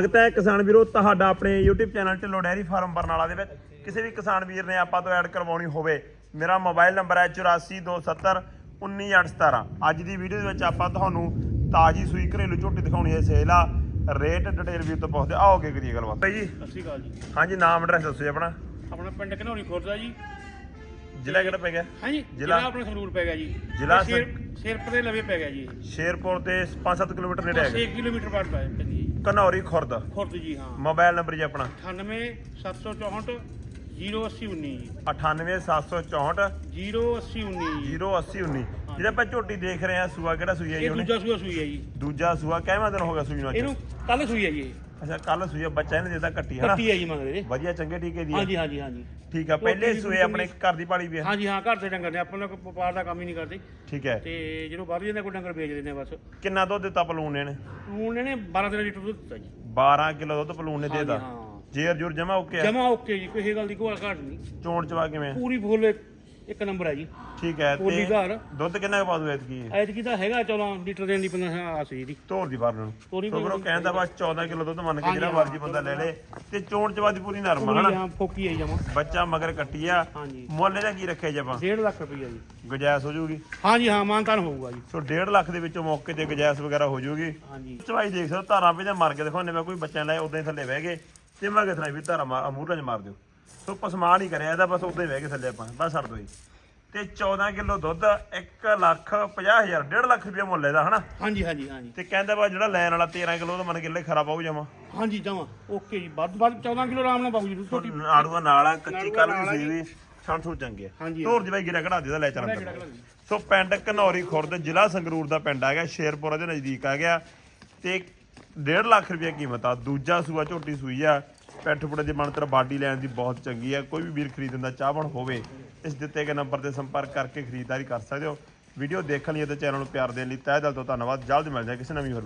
ਸਵਾਗਤ ਹੈ ਕਿਸਾਨ ਵੀਰੋ ਤੁਹਾਡਾ ਆਪਣੇ YouTube channel Dhillon dairy farm Barnala ਦੇ ਵਿੱਚ। ਕਿਸੇ ਵੀ ਕਿਸਾਨ ਵੀਰ ਨੇ ਆਪਾਂ ਤੋਂ ਐਡ ਕਰਵਾਉਣੀ ਹੋਵੇ ਮੇਰਾ ਮੋਬਾਈਲ ਨੰਬਰ ਹੈ 8427 19817 ਅੱਜ ਦੀ ਵੀਡੀਓ ਦੇ ਵਿੱਚ ਆਪਾਂ ਤੁਹਾਨੂੰ ਤਾਜੀ ਸੂਈ ਘਰੇਲੂ ਝੋਟੀ ਦਿਖਾਉਣੀ ਹੈ ਸੇਲ ਆ ਰੇਟ ਡਿਟੇਲ ਵੀ ਤੋਂ ਪੁੱਛਦੇ ਆਓਗੇ ਕਰੀਏ ਗੱਲਬਾਤ। ਬਾਈ ਜੀ। ਸਤਿ ਸ਼੍ਰੀ ਅਕਾਲ ਜੀ ਹਾਂਜੀ ਨਾਮ ਐਡਰੈਸ ਦੱਸੋ ਜੀ ਆਪਣਾ। ਆਪਣਾ ਪਿੰਡ ਘਨੌਰੀ ਖੁਰਦਾ ਜੀ। ਜ਼ਿਲ੍ਹਾ ਕਿਹੜਾ ਪੈ ਗਿਆ? ਹਾਂਜੀ ਜ਼ਿਲ੍ਹਾ? ਆਪਣਾ ਸੰਗਰੂਰ ਪੈ ਗਿਆ ਜੀ। ਜ਼ਿਲ੍ਹਾ ਸ਼ੇਰ ਸ਼ੇਰਪੁਰ ਦੇ ਲਵੇ ਪੈ ਗਿਆ ਜੀ। ਸ਼ੇਰਪੁਰ ਤੇ 5-7 ਕਿਲੋਮੀਟਰ ਨੇੜੇ 6 ਹੈਗਾ। ਕਿਲੋਮੀਟਰ ਬਾਅਦ ਪੈ ਪੈਂਦੀ ਘਨੌਰੀ ਖੁਰਦ। ਖੁਰਦ ਜੀ ਹਾਂ। ਮੋਬਾਈਲ ਨੰਬਰ ਜੀ ਆਪਣਾ। 98 764 08019 ਜੀ 98764 08019 ਜੀ। 08019 ਜਿਹੜਾ ਆਪਾਂ ਝੋਟੀ ਦੇਖ ਰਹੇ ਆ ਸੂਆ ਕਿਹੜਾ ਸੂਈ ਹੈ ਜੀ ਇਹ ਉਹਨੇ? ਦੂਜਾ ਸੂਆ ਸੂਈ ਹੈ ਜੀ। ਦੂਜਾ ਸੂਆ ਕਿਵੇਂ ਦਿਨ ਹੋ ਗਿਆ ਸੂਈ ਨੂੰ ਅੱਜ? ਇਹਨੂੰ ਕੱਲ ਸੂਈ ਹੈ ਜੀ ਇਹ। ਅੱਛਾ ਕੱਲ ਆ, ਬੱਚਾ ਇਹਨੇ ਦਿੱਤਾ ਕੱਟੀ ਹੈ ਨਾ ਕੱਟੀ ਹੈ ਜੀ ਮਗਰ। ਇਹਦੇ ਵਧੀਆ ਚੰਗੇ ਟੀਕੇ ਦੀ ਹੈ। ਹਾਂਜੀ ਹਾਂਜੀ ਹਾਂਜੀ। ਠੀਕ ਆ ਪਹਿਲੇ ਸੂਏ ਦੀ ਆਪਣੇ ਘਰ ਦੀ ਪਾਲੀ ਵੀ ਹੈ ਹਾਂਜੀ ਹਾਂ ਘਰ ਦੇ ਡੰਗਰ ਨੇ ਆਪਾਂ ਲੋਕ ਵਪਾਰ ਦਾ ਕੰਮ ਹੀ ਨਹੀਂ ਕਰਦੇ। ਠੀਕ ਹੈ। ਤੇ ਜਦੋਂ ਵੱਧ ਜਾਂਦਾ ਕੋਈ ਡੰਗਰ ਵੇਚ ਦਿੰਦੇ ਆ ਬਸ। ਕਿੰਨਾ ਦੁੱਧ ਦਿੱਤਾ ਪਲੂਨ ਨੇ ਹੁਣ ਇਹਨੇ 12 13 ਲੀਟਰ ਦੁੱਧ ਦਿੱਤਾ ਜੀ। 12 ਕਿਲੋ ਦੁੱਧ ਪਲੂਨ ਨੇ ਹਾਂਜੀ, ਦੇਤਾ। ਹਾਂ। ਜੇਰ ਜੁਰ ਜਮਾ ਓਕੇ ਆ? ਜਮਾ ਓਕੇ ਜੀ ਕਿਸੇ ਗੱਲ ਦੀ ਕੋਈ ਘਾਟ ਨਹੀਂ। ਚੋਣ ਚਵਾ ਕਿਵੇਂ ਆ? ਪੂਰੀ ਫੁੱਲ ਇੱਕ ਨੰਬਰ ਹੈ ਜੀ। ਠੀਕ ਹੈ ਪੋਲੀ ਦੁੱਧ ਕਿੰਨਾ ਕੁ ਪਾ ਦੂ ਐਤਕੀ? ਇਹ? ਐਤਕੀ ਤਾਂ ਹੈਗਾ 14 ਲੀਟਰ ਦੇਣ ਦੀ 15 ਆਸ ਜੀ ਦੀ ਧੋਰ ਦੀ ਬਾਹਰ ਨੂੰ ਸੋ ਬਰੋ ਕਹਿੰਦਾ ਬਸ 14 ਕਿਲੋ ਦੁੱਧ ਮੰਨ ਕੇ ਜਿਹੜਾ ਹਾਂ। ਮਰਜ਼ੀ ਬੰਦਾ ਲੈ ਲੇ। ਤੇ ਚੋਣ ਚਵਾ ਦੀ ਪੂਰੀ ਨਰਮ ਆ, ਪੂਰੀ ਹਨਾ? ਹਾਂ ਫੋਕੀ ਹੈ ਜਮਾ ਬੱਚਾ ਮਗਰ ਕੱਟੀ ਆ। ਹਾਂਜੀ। ਮੁੱਲ ਇਹਦਾ ਕੀ ਰੱਖਿਆ ਜੀ ਆਪਾਂ? 1.5 ਲੱਖ ਰੁਪਈਆ ਜੀ। ਗੁਜਾਇਸ਼ ਹੋ ਜੂਗੀ? ਹਾਂਜੀ ਹਾਂ ਮਾਨਤਾਨ ਹੋਊਗਾ ਜੀ। ਸੋ 1.5 ਲੱਖ ਦੇ ਵਿੱਚੋਂ ਮੌਕੇ ਤੇ ਗੁਜਾਇਸ਼ ਵਗੈਰਾ ਹੋ ਜੂਗੀ। ਹਾਂਜੀ। ਚਵਾਈ ਦੇਖ ਸਕਦੇ ਹੋ, ਧਾਰਾਂ ਵੀ ਤੇ ਮਾਰ ਕੇ ਦਿਖਾਉਣੇ ਮੈਂ ਕੋਈ ਬੱਚਾ ਲਾਇਆ ਉਦਾਂ ਹੀ ਥੱਲੇ ਬਹਿ ਗਏ। ਤੇ ਮੈਂ ਕਿਥਣਾ ਵੀ ਧਾਰਾਂ ਮਾਰ ਮੂਹਰਾਂ 'ਚ ਮਾਰ ਦਿਓ। ਸੋ ਪਸਮਾ ਨਹੀਂ ਕਰਿਆ ਇਹਦਾ ਬਸ ਹੀ ਬਹਿ ਕੇ ਥੱਲੇ ਆਪਾਂ ਬਸ ਛੱਡ ਦੋ ਜੀ ਤੇ 14 ਕਿਲੋ ਦੁੱਧ 1 ਲੱਖ 50 ਹਜ਼ਾਰ 1.5 ਲੱਖ ਰੁਪਏ ਮੁੱਲ ਇਹਦਾ ਹਨਾ? ਹਾਂਜੀ ਹਾਂਜੀ ਹਾਂਜੀ। ਤੇ ਕਹਿੰਦਾ ਬਾ ਜਿਹੜਾ ਲੈਣ ਵਾਲਾ 13 ਕਿਲੋ ਦਾ ਮਨ ਕਿੱਲੇ ਖਰਾ ਪਾਉ ਜਮਾ। ਹਾਂਜੀ ਜਮਾ। ਓਕੇ ਜੀ ਵੱਧ ਵੱਧ 14 ਕਿਲੋ ਆਰਾਮ ਨਾਲ ਪਾਉ ਜੀ ਛੋਟੀ ਆੜੂਆ ਨਾਲ ਆ ਕੱਚੀ ਨਾੜੂਆ ਕੱਲ ਨਾਲ ਆ ਵੀ ਜੀ। ਸੀ ਵੀ ਛਣ ਛੂ ਚੰਗੇ ਆ। ਧੋਰ ਜਵਾਈ ਗਿਰਾ ਕਢਾ ਦੇ ਦਾ ਲੈ ਚੱਲ ਸੋ ਪਿੰਡ ਘਨੌਰੀ ਖੁਰਦ ਜ਼ਿਲ੍ਹਾ ਸੰਗਰੂਰ ਦਾ ਪਿੰਡ ਆ ਗਿਆ ਸ਼ੇਰਪੁਰ ਦੇ ਨਜ਼ਦੀਕ ਆ ਗਿਆ। ਤੇ 1.5 ਲੱਖ ਰੁਪਏ ਕੀਮਤ ਆ ਦੂਜਾ ਸੂਆ ਝੋਟੀ ਸੂਈ ਆ। ਪੈਠ ਪੁੜੇ ਦੀ ਬਣਤਰ ਬਾਡੀ ਲੈਣ ਦੀ ਬਹੁਤ ਚੰਗੀ ਹੈ। ਕੋਈ ਵੀ ਵੀਰ ਖਰੀਦਣ ਦਾ ਚਾਹਵਣ ਹੋਵੇ, ਇਸ ਦਿੱਤੇ ਗਏ ਨੰਬਰ ਤੇ ਸੰਪਰਕ ਕਰਕੇ ਖਰੀਦਦਾਰੀ ਕਰ ਸਕਦੇ ਹੋ। ਵੀਡੀਓ ਦੇਖਣ ਲਈ ਅਤੇ ਚੈਨਲ ਨੂੰ ਪਿਆਰ ਦੇਣ ਲਈ ਤਹਿ ਦਿਲ ਤੋਂ ਧੰਨਵਾਦ। ਜਲਦ ਮਿਲ ਜਾਏ ਕਿਸੇ ਨਵੀਂ ਹੋਰ